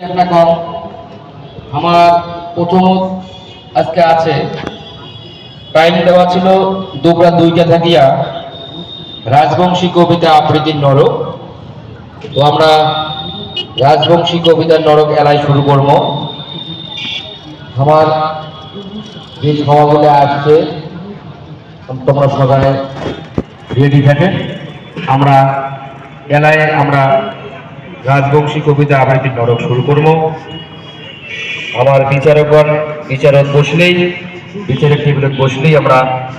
কম আমার প্রথম আজকে আছে। টাইম দেওয়া ছিল দুপুরা দুইটা থাকিয়া রাজবংশী কবিতা আবৃত্তির নরক। তো আমরা রাজবংশী কবিতার নরক এলাই শুরু করব। আমার যে সভাগুলো আসছে, তোমরা সবাই রেডি থাকে। আমরা এলায় আমরা রাজবংশী কবিতা আবৃত্তির নরক শুরু করব। আমার বিচারকগণ, বিচারক বসলেই, বিচারক টেবিলে বসলেই আমরা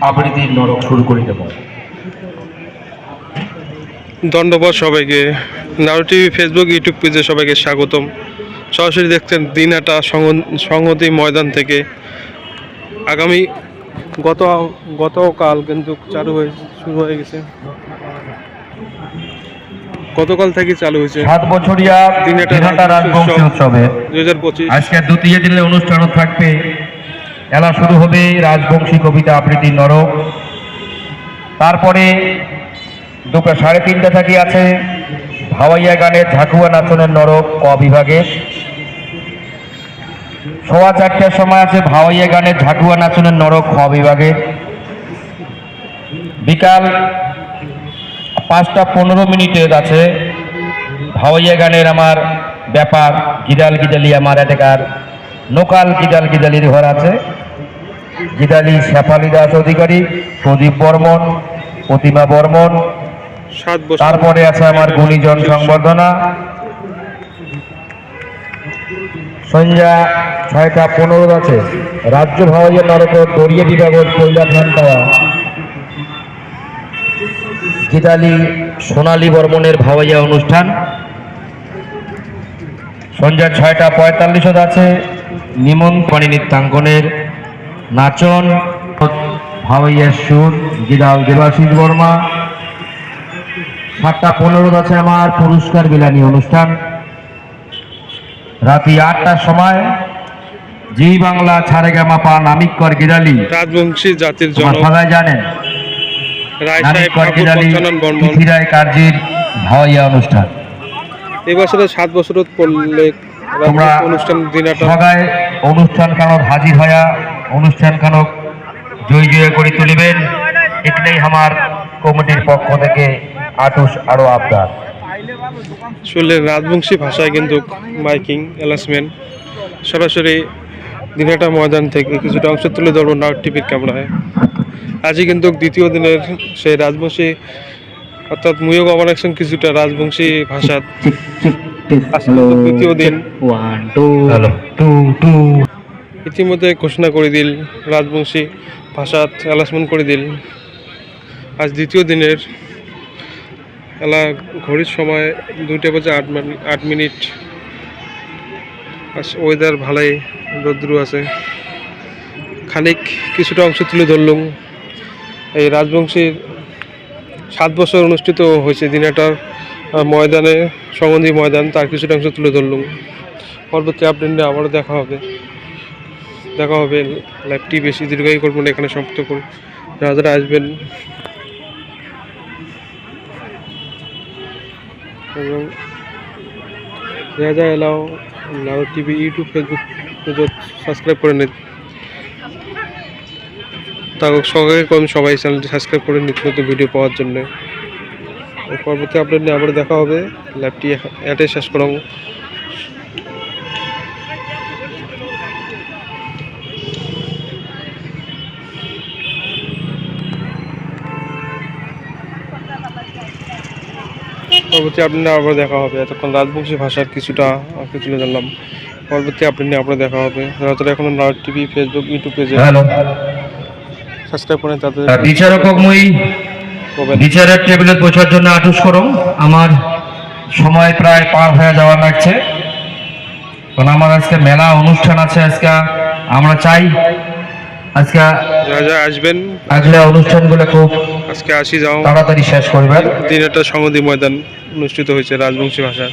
আবৃত্তির নরক শুরু করে দেব। ধন্যবাদ সবাইকে। নারু টিভি ফেসবুক, ইউটিউব পেজে সবাইকে স্বাগতম। সরাসরি দেখছেন দিনহাটা সংহ- সংহতি ময়দান থেকে। আগামী গত, গতকাল কিন্তু চালু হয়ে, শুরু হয়ে গেছে। গতকাল থেকে চালু হয়েছে সাত বছরিয়া দিনহাটা রাজবংশী উৎসব। দু হাজার পঁচিশ। আজকে দ্বিতীয় দিনের অনুষ্ঠানও থাকবে। এলা শুরু হবে রাজবংশী কবিতা আবৃত্তির নরক। তারপরে দুপুর সাড়ে তিনটা থেকে আছে ভাওয়াইয়া গানের ঝাঁকুয়া নাচনের নরক ক বিভাগে সোয়া চারটার সময় আছে ভাওয়াইয়া গানের ঝাঁকুয়া নাচনের নরক খ বিভাগে বিকাল পাঁচটা পনেরো মিনিটের আছে। ভাওয়াইয়া গানের আমার ব্যাপার গিদাল গিদালি আমার এটাকার লোকাল গিদাল গিদালির ঘর আছে। গিদালি শেফালি দাস অধিকারী প্রদীপ বর্মন প্রতিমা বর্মন। তারপরে আছে আমার গুণীজন সংবর্ধনা। সন্ধ্যা ছয়টা পনেরো আছে রাজ্য ভাওয়াইয়া নরক দরিয়া বিভাগের পৈলা খান পাওয়া গীতালি সোনালী বর্মনের ভাওয়াইয়া অনুষ্ঠান। সন্ধ্যা ছয়টা পঁয়তাল্লিশত আছে। নিমন্ত্রণী নৃত্যাঙ্কনের নাচন। ভাওয়াইয়ার সুর গিদাল দেবাশিস বর্মা। সাতটা পনেরো আছে আমার পুরস্কার বিলানি অনুষ্ঠান। রাতি আটটার সময় জি বাংলা ছাড়ে গামাপা নামিকর গিরালি রাজবংশী জাতির সবাই জানেন। পৃথিরায় কার্যের ভাওয়াইয়া অনুষ্ঠান। এবছরে সাত বছর পড়লে তোমরা অনুষ্ঠান দিনাটা সবাই অনুষ্ঠান কানক হাজির হয়া অনুষ্ঠান কানক জয় জয় করে তুলিবেন। এখানেই আমার কমিটির পক্ষ থেকে আটুস আরও আবদার। আসলে রাজবংশী ভাষায় কিন্তু মাইকিং অ্যালাসমেন্ট সরাসরি দিনহাটা ময়দান থেকে কিছুটা অংশ তুলে ধরবো নাট টিভির ক্যামেরায় আজই কিন্তু দ্বিতীয় দিনের সেই রাজবংশী অর্থাৎ মুয়গ অমানাকশন কিছুটা রাজবংশী ভাষা। দ্বিতীয় দিন। ইতিমধ্যে ঘোষণা করে দিল রাজবংশী ভাষা অ্যালাসমেন্ট করে দিল। আজ দ্বিতীয় দিনের এলা ঘড়ির সময় দুইটা বাজে আট মিনিট আট মিনিট। আজ ওয়েদার ভালোই রৌদ্র আছে। খানিক কিছুটা অংশ তুলে ধরলুম। এই রাজবংশীর সাত বছর অনুষ্ঠিত হয়েছে। দিনাটার ময়দানে, সংবন্ধী ময়দান, তার কিছুটা অংশ তুলে ধরলুম। পরবর্তী আপডেট আবারও দেখা হবে। দেখা হবে লাইভটি বেশি দীর্ঘায়ী করব না এখানে সমাপ্ত করুন। যারা যারা আসবেন, এবং যা যা এলাও টিভি ইউটিউব ফেসবুক সাবস্ক্রাইব করে নিন। তা সবাই কম সবাই চ্যানেলটি সাবস্ক্রাইব করে নিত্য নতুন ভিডিও পাওয়ার জন্য। পরবর্তী আপডেট নিয়ে আবার দেখা হবে। লাইভটি অ্যাটে শেষ করাম পরবর্তী আপডেট নিয়ে আবার দেখা হবে। এতক্ষণ রাজবংশী ভাষার কিছুটা আজকে তুলে ধরলাম। পরবর্তী আপডেট নিয়ে আবার দেখা হবে। এখনও নারদ টিভি ফেসবুক ইউটিউব পেজে সাবস্ক্রাইব করেন তাদের বিচারক মই বিচারের টেবিলে বসার জন্য আটুস করুন। আমার সময় প্রায় পার হয়ে যাওয়া লাগছে। কারণ আমার আজকে মেলা অনুষ্ঠান আছে আজকে আমরা চাই আজকে যারা যারা আসবেন আগলে অনুষ্ঠানগুলো খুব আজকে আসি যাও। তাড়াতাড়ি শেষ করবেন। দিন একটা সংহতি ময়দান অনুষ্ঠিত হয়েছে রাজবংশী ভাষা